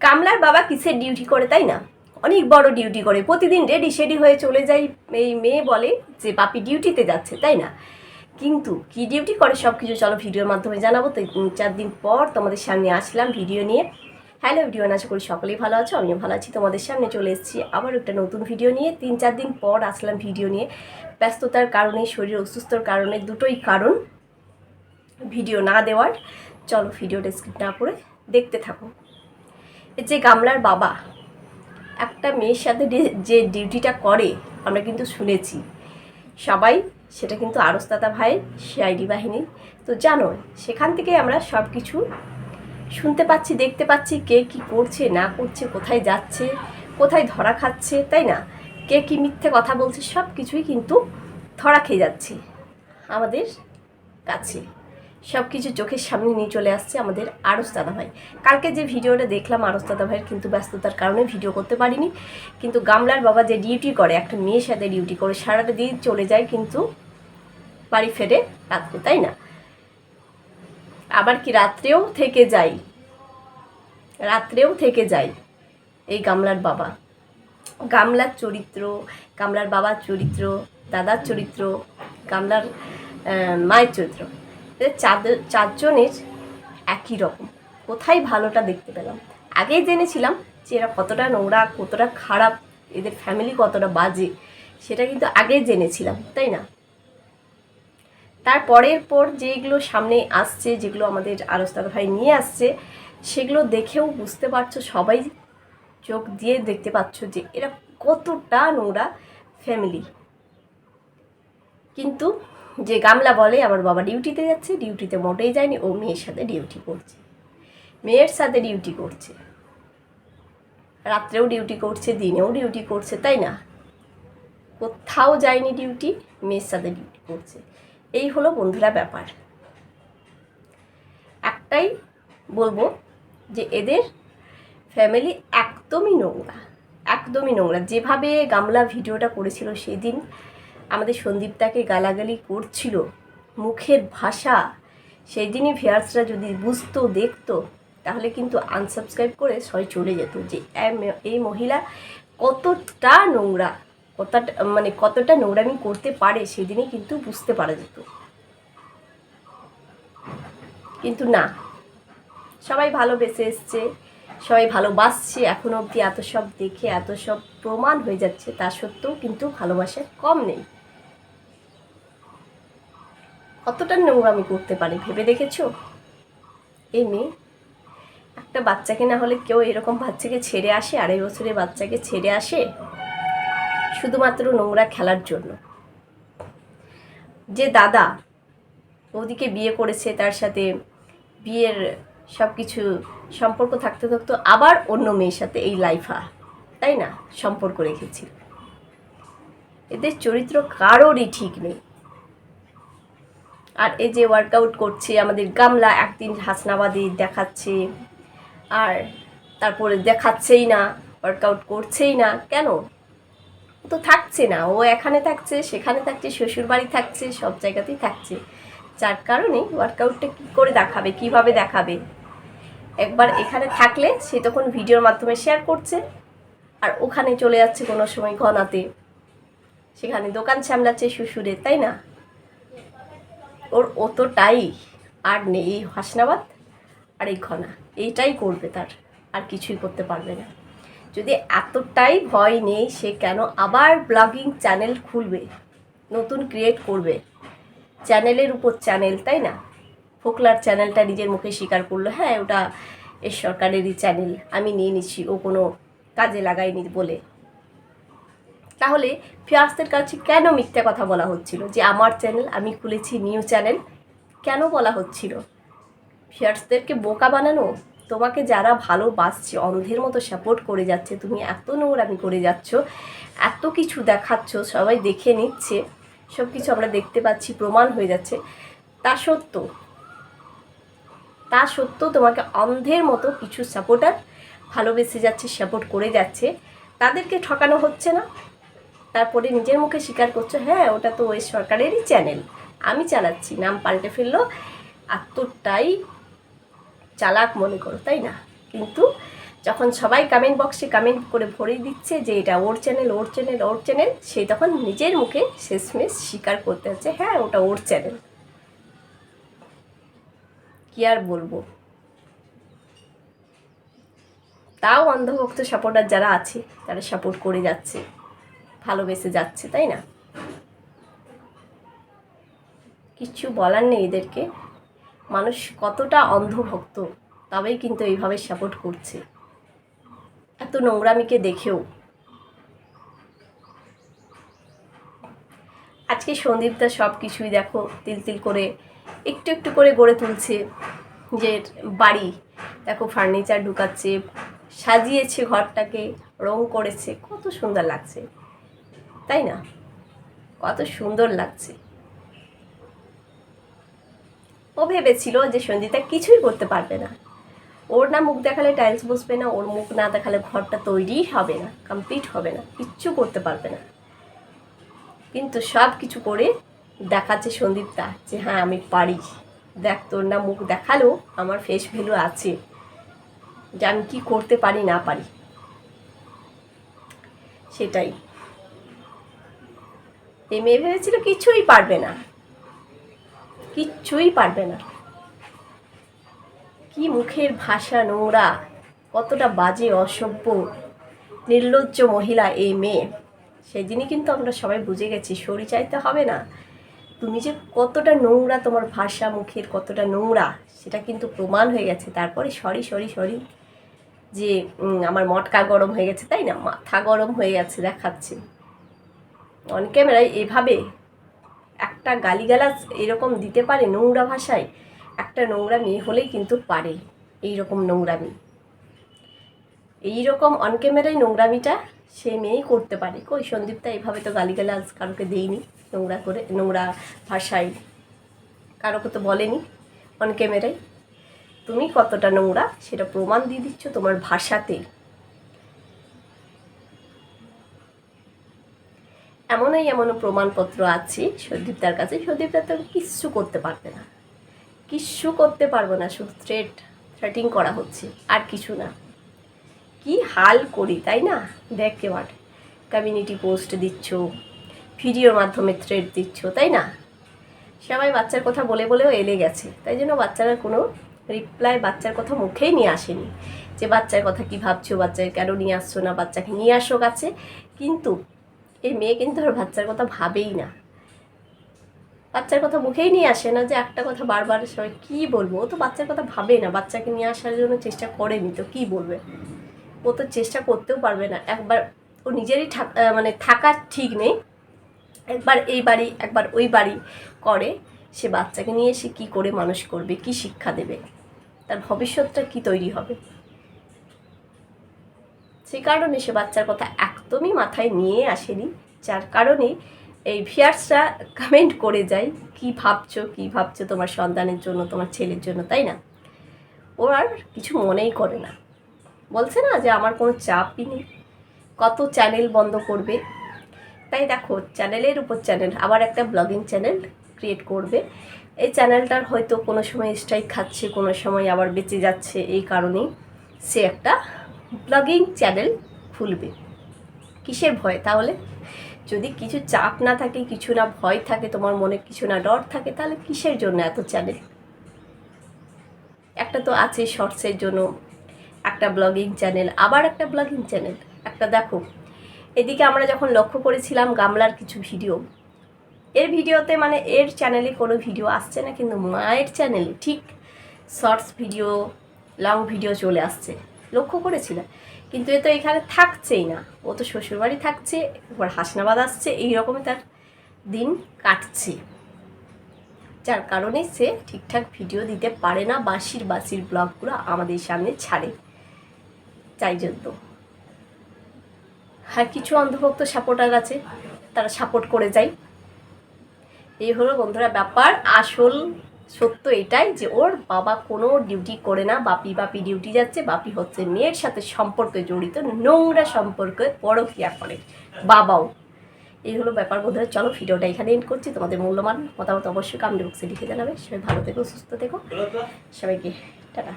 কামলার বাবা কিসের ডিউটি করে, তাই না? অনেক বড় ডিউটি করে। প্রতিদিন রেডি শেডি হয়ে চলে যাই। এই মেয়ে বলে যে বাপি ডিউটিতে যাচ্ছে তাই না? কিন্তু কি ডিউটি করে সব কিছু চলো ভিডিওর মাধ্যমে জানাব। তো তিন চার দিন পর তোমাদের সামনে আসলাম ভিডিও নিয়ে। হ্যালো ভিডিও আশা করি সকলেই ভালো আছো। আমিও ভালো আছি। তোমাদের সামনে চলে এসেছি আবার একটা নতুন ভিডিও নিয়ে। তিন চার দিন পর আসলাম ভিডিও নিয়ে। ব্যস্ততার কারণে, শরীর অসুস্থর কারণে দুটোই কারণ ভিডিও না দেওয়ার। চলো ভিডিওটা স্কিপ না করে দেখতে থাকো। যে গামলার বাবা, একটা মেয়ের সাথে যে ডিউটিটা করে, আমরা কিন্তু শুনেছি। সবাই, সেটা কিন্তু আরস্তাতা ভাইয়ের সিআইডি বাহিনী। তো জানো, সেখান থেকে আমরা সব কিছু শুনতে পাচ্ছি, দেখতে পাচ্ছি, কে কি করছে, না করছে, কোথায় যাচ্ছে, কোথায় ধরা খাচ্ছে, তাই না? কে কি মিথ্যে কথা বলছে সব কিছুই কিন্তু ধরা খেয়ে যাচ্ছে আমাদের কাছে। সব কিছু চোখের সামনে নিয়ে চলে আসছে আমাদের আরস দাদা ভাই। কালকে যে ভিডিওটা দেখলাম আরস দাদা ভাইয়ের কিন্তু ব্যস্ততার কারণে ভিডিও করতে পারিনি। কিন্তু গামলার বাবা যে ডিউটি করে, একটা মেয়ের সাথে ডিউটি করে, সারাটা দিন চলে যায় কিন্তু বাড়ি ফেরে রাত্রে, তাই না? আবার কি রাত্রেও থেকে যাই রাত্রেও থেকে যাই এই গামলার বাবা। গামলার চরিত্র, গামলার বাবার চরিত্র, দাদার চরিত্র, গামলার মায়ের চরিত্র। চার চারজনের একই রকম। কোথায় ভালোটা দেখতে পেলাম? আগেই জেনেছিলাম যে এরা কতটা নোংরা, কতটা খারাপ, এদের ফ্যামিলি কতটা বাজে, সেটা কিন্তু আগেই জেনেছিলাম, তাই না? তারপরের পর যেগুলো সামনে আসছে, যেগুলো আমাদের আরস্তার ভাই নিয়ে আসছে, সেগুলো দেখেও বুঝতে পারছ, সবাই চোখ দিয়ে দেখতে পাচ্ছ যে এরা কতটা নোংরা ফ্যামিলি কিন্তু যে গামলা বলে, আমার বাবা ডিউটিতে যাচ্ছে, ডিউটিতে মোটেই যায়নি, ও মেয়ের সাথে ডিউটি করছে। মেয়ের সাথে ডিউটি করছে। রাত্রেও ডিউটি করছে, দিনেও ডিউটি করছে, তাই না? কোথাও যায়নি ডিউটি, মেয়ের সাথে ডিউটি করছে। এই হলো বন্ধুরা ব্যাপার। একটাই বলব যে এদের ফ্যামিলি একদমই নোংরা একদমই নোংরা। যেভাবে গামলা ভিডিওটা করেছিল সেদিন আমাদের সন্দীপটাকে গালাগালি করছিল, মুখের ভাষা। সেই দিনই ভিয়ার্সরা যদি বুঝতো, দেখতো, তাহলে কিন্তু আনসাবস্ক্রাইব করে সবাই চলে যেত যে, এই মহিলা কতটা নোংরা, কতটা মানে কতটা নোংরামি করতে পারে, সেদিনই কিন্তু বুঝতে পারা যেত। কিন্তু না, সবাই ভালোবেসে এসছে, সবাই ভালোবাসছে এখনও অবধি এত সব দেখে, এত সব প্রমাণ হয়ে যাচ্ছে, তা সত্ত্বেও কিন্তু ভালোবাসা কম নেই। কতটা নোংরামি করতে পারে, ভেবে দেখেছ? এই মেয়ে, একটা বাচ্চাকে না হলে কেউ এরকম বাচ্চাকে ছেড়ে আসে, আড়াই বছরের বাচ্চাকে ছেড়ে আসে? শুধুমাত্র নোংরা খেলার জন্য। যে দাদা ওদিকে বিয়ে করেছে, তার সাথে বিয়ের সব কিছু সম্পর্ক থাকতে থাকতো আবার অন্য মেয়ের সাথে এই লাইফা তাই না? সম্পর্ক রেখেছিল এদের চরিত্র কারোরই ঠিক নেই। আর এই যে ওয়ার্কআউট করছে, আমাদের গামলা একদিন হাসনাবাদি দেখাচ্ছে। আর তারপরে দেখাচ্ছেই না ওয়ার্কআউট করছেই না, কেন? তো থাকছে না, ও এখানে থাকছে, সেখানে থাকছে, শ্বশুর বাড়ি থাকছে, সব জায়গাতেই থাকছে। যার কারণে ওয়ার্কআউটটা কী করে দেখাবে, কীভাবে দেখাবে? একবার এখানে থাকলে সে তখন ভিডিওর মাধ্যমে শেয়ার করছে, আর ওখানে চলে যাচ্ছে কোনো সময় ঘনাতে। সেখানে দোকান সামলাচ্ছে শ্বশুরে তাই না? ওর অতটাই আর নেই এই হাসনাবাদ আর এই ঘনা। এইটাই করবে তার, আর কিছুই করতে পারবে না। যদি এতটাই ভয় নেই, সে কেন আবার ব্লগিং চ্যানেল খুলবে? নতুন ক্রিয়েট করবে? চ্যানেলের উপর চ্যানেল, তাই না? ফোকলার চ্যানেলটা নিজের মুখে স্বীকার করল হ্যাঁ ওটা এর সরকারেরই চ্যানেল, আমি নিয়ে নিচ্ছি, ও কোনো কাজে লাগাইনি বলে। তাহলে ফিয়ার্সদের কাছে কেন মিথ্যা কথা বলা হচ্ছিল? যে আমার চ্যানেল আমি খুলেছি নিউ চ্যানেল কেন বলা হচ্ছিল? ফিয়ার্সদেরকে বোকা বানানো? তোমাকে যারা ভালোবাসছে, অন্ধের মতো সাপোর্ট করে যাচ্ছে, তুমি এত নোংরামি করে যাচ্ছ, এত কিছু দেখাচ্ছ, সবাই দেখে নিচ্ছে সব কিছু আমরা দেখতে পাচ্ছি, প্রমাণ হয়ে যাচ্ছে, তা সত্ত্বেও তা সত্ত্বেও তোমাকে অন্ধের মতো কিছু সাপোর্টার ভালোবেসে যাচ্ছে সাপোর্ট করে যাচ্ছে, তাদেরকে ঠকানো হচ্ছে না? তারপরে নিজের মুখে স্বীকার করছ হ্যাঁ ওটা তো ওই সরকারেরই চ্যানেল আমি চালাচ্ছি, নাম পাল্টে ফেলল। এতটাই চালাক মনে করো, তাই না? কিন্তু যখন সবাই কমেন্ট বক্সে কমেন্ট করে ভরে দিচ্ছে যে এটা ওর চ্যানেল ওর চ্যানেল ওর চ্যানেল সে তখন নিজের মুখে শেষমেশ স্বীকার করতে হচ্ছে হ্যাঁ ওটা ওর চ্যানেল কি আর বলব? তাও অন্ধভক্ত সাপোর্টার যারা আছে, তারা সাপোর্ট করে যাচ্ছে। ভালোবেসে যাচ্ছে, তাই না? কিছু বলার নেই এদেরকে। মানুষ কতটা অন্ধভক্ত, তবেই কিন্তু এইভাবে সাপোর্ট করছে। এত নোংরামিকে দেখেও। আজকে সন্দীপদা সব কিছুই দেখো তিল তিল করে, একটু একটু করে গড়ে তুলছে। যে বাড়ি, দেখো ফার্নিচার ঢুকাচ্ছে, সাজিয়েছে ঘরটাকে, রং করেছে, কত সুন্দর লাগছে। তাই না? কত সুন্দর লাগছে। ও ভেবেছিল যে সঞ্জিতা কিছুই করতে পারবে না। ওর না মুখ দেখালে টাইলস বসবে না, ওর মুখ না দেখালে ঘরটা তৈরিই হবে না কমপ্লিট হবে না, কিচ্ছু করতে পারবে না। কিন্তু সব কিছু করে দেখাচ্ছে সন্দীপটা যে হ্যাঁ আমি পারি। দেখ, তোর না মুখ দেখালেও আমার ফেস ভ্যালু আছে। যে আমি কী করতে পারি, না পারি। সেটাই। এই মেয়ে ভেবেছিল কিছুই পারবে না। কিচ্ছুই পারবে না। কি মুখের ভাষা নোংরা, কতটা বাজে, অসভ্য, নির্লজ্জ মহিলা এই মেয়ে। সেদিনই কিন্তু আমরা সবাই বুঝে গেছি, সরি চাইতে হবে না। তুমি যে কতটা নোংরা তোমার ভাষা মুখের, কতটা নোংরা, সেটা কিন্তু প্রমাণ হয়ে গেছে। তারপরে সরি সরি সরি যে আমার মটকা গরম হয়ে গেছে, তাই না? মাথা গরম হয়ে গেছে, দেখাচ্ছে। অন ক্যামেরায় এভাবে একটা গালিগালাজ এরকম দিতে পারে নোংরা ভাষায়, একটা নোংরা মেয়ে হলেই কিন্তু পারে এই রকম নোংরামি। এই রকম অন ক্যামেরায় নোংরামিটা সে মেয়েই করতে পারে। কই সন্দীপটা এভাবে তো গালিগালাজ কারোকে দেয়নি নোংরা করে, নোংরা ভাষায়। কারোকে তো বলেনি অন ক্যামেরায়। তুমি কতটা নোংরা সেটা প্রমাণ দিয়ে দিচ্ছ তোমার ভাষাতেই এমনই এমনও প্রমাণপত্র আছে সন্দীপদার কাছে। সন্দীপদার তো কিচ্ছু করতে পারবে না। কিচ্ছু করতে পারব না, শুধু থ্রেট থ্রেটিং করা হচ্ছে, আর কিছু না। কি হাল করি, তাই না? দেখ এবার কমিউনিটি পোস্ট দিচ্ছ ভিডিওর মাধ্যমে থ্রেড দিচ্ছ, তাই না? সবাই বাচ্চার কথা বলে বলেও এলে গেছে। তাই জন্য বাচ্চারা কোনো রিপ্লাই বাচ্চার কথা মুখেই নিয়ে আসেনি যে বাচ্চার কথা কি ভাবছ, বাচ্চাকে কেন নিয়ে আসছো না, বাচ্চাকে নিয়ে আসো কাছে। কিন্তু এই মেয়ে কিন্তু আর বাচ্চার কথা ভাবেই না। বাচ্চার কথা মুখেই নিয়ে আসে না যে একটা কথা বারবার সবাই কী বলব? ও তো বাচ্চার কথা ভাবে না, বাচ্চাকে নিয়ে আসার জন্য চেষ্টা করেনি, তো কী বলবে? ও তো চেষ্টা করতেও পারবে না। একবার ও নিজেরই মানে থাকার ঠিক নেই। একবার এই বাড়ি, একবার ওই বাড়ি করে, সে বাচ্চাকে নিয়ে সে কী করে মানুষ করবে, কি শিক্ষা দেবে? তার ভবিষ্যৎটা কি তৈরি হবে? সেই কারণে সে বাচ্চার কথা একদমই মাথায় নিয়ে আসেনি, যার কারণে এই ভিয়ার্সরা কমেন্ট করে যায়, কি ভাবছ কি ভাবছ তোমার সন্তানের জন্য, তোমার ছেলের জন্য, তাই না? ও আর কিছু মনেই করে না। বলছে না যে আমার কোনো চাপই নেই, কত চ্যানেল বন্ধ করবে। তাই দেখো চ্যানেলের উপর চ্যানেল আবার একটা ব্লগিং চ্যানেল ক্রিয়েট করবে। এই চ্যানেলটার হয়তো কোনো সময় স্ট্রাইক খাচ্ছে, কোনো সময় আবার বেঁচে যাচ্ছে, এই কারণেই সে একটা ব্লগিং চ্যানেল খুলবে। কিসের ভয় তাহলে? যদি কিছু চাপ না থাকে, কিছু না ভয় থাকে, তোমার মনে কিছু না ডর থাকে, তাহলে কিসের জন্য এত চ্যানেল? একটা তো আছে শর্টসের জন্য, একটা ব্লগিং চ্যানেল, আবার একটা ব্লগিং চ্যানেল। একটা দেখো, এদিকে আমরা যখন লক্ষ্য করেছিলাম গামলার কিছু ভিডিও, এর ভিডিওতে মানে এর চ্যানেলে কোনো ভিডিও আসছে না, কিন্তু মায়ের চ্যানেলে ঠিক শর্টস ভিডিও, লং ভিডিও চলে আসছে। লক্ষ্য করেছিলাম কিন্তু এ তো এখানে থাকছেই না। ও তো শ্বশুরবাড়ি থাকছে, এবার হাসনাবাদ আসছে এই রকমই তার দিন কাটছে। যার কারণে সে ঠিকঠাক ভিডিও দিতে পারে না বাসির বাসির ব্লগগুলো আমাদের সামনে ছাড়ে। তাই জন্য। আর কিছু অন্ধভক্ত সাপোর্টার আছে, তারা সাপোর্ট করে যায়। এই হলো বন্ধুরা ব্যাপার। আসল সত্য এটাই যে ওর বাবা কোনো ডিউটি করে না বাপি বাপি ডিউটি যাচ্ছে বাপি হচ্ছে মেয়ের সাথে সম্পর্কে জড়িত নোংরা সম্পর্কে পরক্রিয়া করে বাবাও। এই হলো ব্যাপার বন্ধুরা চলো ভিডিওটা এখানে এন্ড করছি। তোমাদের মূল্যবান মতামত অবশ্যই কামড়ি বক্সে লিখে জানাবে। সবাই ভালো থেকো সুস্থ থেকো। সবাইকে টাটা।